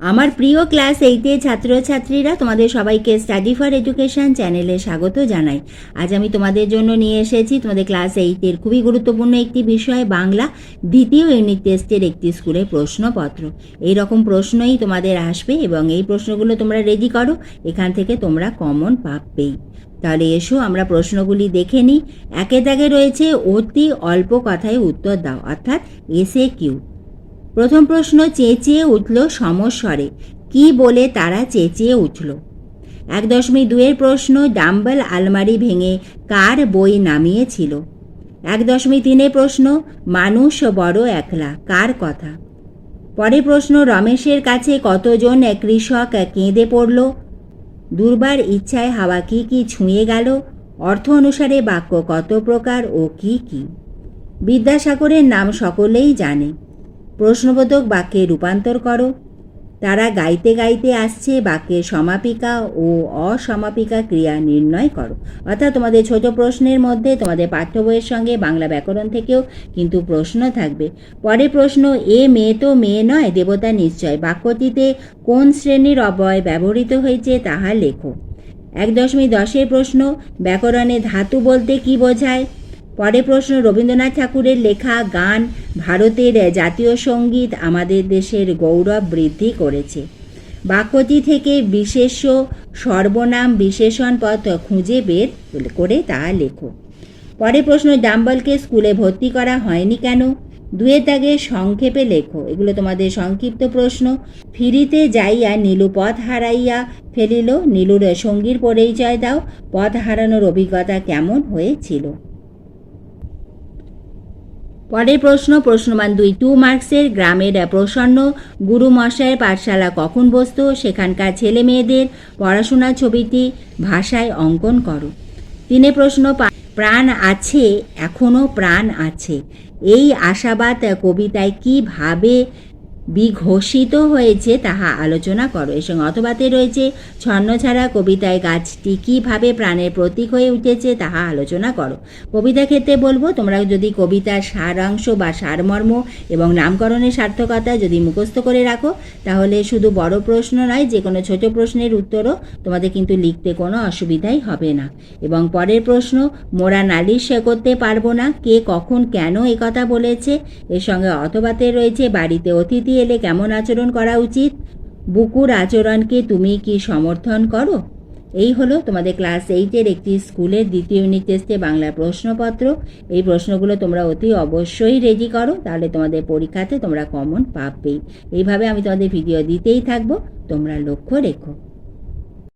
আমার প্রিয় ক্লাস এইটে ছাত্রছাত্রীরা তোমাদের সবাইকে স্টাডি ফর এডুকেশন চ্যানেলে স্বাগত জানাই। আজ আমি তোমাদের জন্য নিয়ে এসেছি তোমাদের ক্লাস এইটের খুবই গুরুত্বপূর্ণ একটি বিষয়, বাংলা, দ্বিতীয় ইউনিট টেস্টের একটি স্কুলের প্রশ্নপত্র। এই রকম প্রশ্নই তোমাদের আসবে এবং এই প্রশ্নগুলো তোমরা রেডি করো, এখান থেকে তোমরা কমন পাবেই। তাহলে এসো, আমরা প্রশ্নগুলি দেখে নিই। একে দাগে রয়েছে অতি অল্প কথায় উত্তর দাও, অর্থাৎ এসে কিউ প্রথম প্রশ্ন চেঁচিয়ে উঠল সমস্বরে কি বলে তারা চেঁচিয়ে উঠল? এক দশমিক দুয়ের প্রশ্ন, ডাম্বল আলমারি ভেঙে কার বই নামিয়েছিল? এক দশমিক তিনের প্রশ্ন, মানুষ বড় একলা, কার কথা? পরের প্রশ্ন, রমেশের কাছে কতজন কৃষক কেঁদে পড়ল? দুর্বার ইচ্ছায় হাওয়া কি কি ছুঁয়ে গেল? অর্থ অনুসারে বাক্য কত প্রকার ও কি কি? বিদ্যাসাগরের নাম সকলেই জানে। প্রশ্নবোধক বাক্যে রূপান্তর করো। তারা গাইতে গাইতে আসছে, বাক্যের সমাপিকা ও অসমাপিকা ক্রিয়া নির্ণয় করো। অর্থাৎ তোমাদের ছোট প্রশ্নের মধ্যে তোমাদের পাঠ্য বইয়ের সঙ্গে বাংলা ব্যাকরণ থেকেও কিন্তু প্রশ্ন থাকবে। পরে প্রশ্ন, এ মেয়ে তো মেয়ে নয়, দেবতা নিশ্চয়। বাক্যটিতে কোন শ্রেণির অবয় ব্যবহৃত হয়েছে তাহা লেখো। এক দশমিক দশের প্রশ্ন, ব্যাকরণে ধাতু বলতে কি বোঝায়? পরে প্রশ্ন, রবীন্দ্রনাথ ঠাকুরের লেখা গান ভারতের জাতীয় সংগীত আমাদের দেশের গৌরব বৃদ্ধি করেছে। বাক্যটি থেকে বিশেষ্য সর্বনাম বিশেষণ পদ খুঁজে বের করে তা লেখো। পরে প্রশ্ন, ডাম্বলকে স্কুলে ভর্তি করা হয়নি কেন? দুয়ের দাগে সংক্ষেপে লেখো। এগুলো তোমাদের সংক্ষিপ্ত প্রশ্ন। ফিরিতে যাইয়া নীলু পথ হারাইয়া ফেলিল। নীলুর সঙ্গীর পরিচয় দাও। পথ হারানোর অভিজ্ঞতা কেমন হয়েছিল? পরের প্রশ্ন, প্রশ্নমান দুই টু মার্কসের গ্রামের প্রসন্ন গুরুমশায়ের পাঠশালা কখন বসত? সেখানকার ছেলে মেয়েদের পড়াশোনার ছবিটি ভাষায় অঙ্কন করো। তিনে প্রশ্ন প্রাণ আছে এখনও প্রাণ আছে। এই আশাবাদ কবিতায় কীভাবে বিঘোষিত হয়েছে তাহা আলোচনা করো। এর সঙ্গে অথবাতে রয়েছে, ছন্ন ছাড়া কবিতায় গাছটি কীভাবে প্রাণের প্রতীক হয়ে উঠেছে তাহা আলোচনা করো। কবিতা ক্ষেত্রে বলব, তোমরা যদি কবিতার সারাংশ বা সারমর্ম এবং নামকরণের সার্থকতা যদি মুখস্থ করে রাখো, তাহলে শুধু বড় প্রশ্ন নয় যে কোনো ছোট প্রশ্নের উত্তরও তোমাদের কিন্তু লিখতে কোনো অসুবিধাই হবে না। এবং পরের প্রশ্ন, মোরা নালিশ সে করতে পারব না, কে কখন কেন কথা বলেছে? এর সঙ্গে অথবাতে রয়েছে, বাড়িতে অতিথি এলে কেমন আচরণ করা উচিত? বুকুর আচরণকে তুমি কি সমর্থন করো? এই হলো তোমাদের ক্লাস এইটের একটি স্কুলের দ্বিতীয় ইউনিট টেস্টে বাংলা প্রশ্নপত্র। এই প্রশ্নগুলো তোমরা অতি অবশ্যই রেডি করো, তাহলে তোমাদের পরীক্ষাতে তোমরা কমন পাবেই। এইভাবে আমি তোমাদের ভিডিও দিতেই থাকব, তোমরা লক্ষ্য রেখো।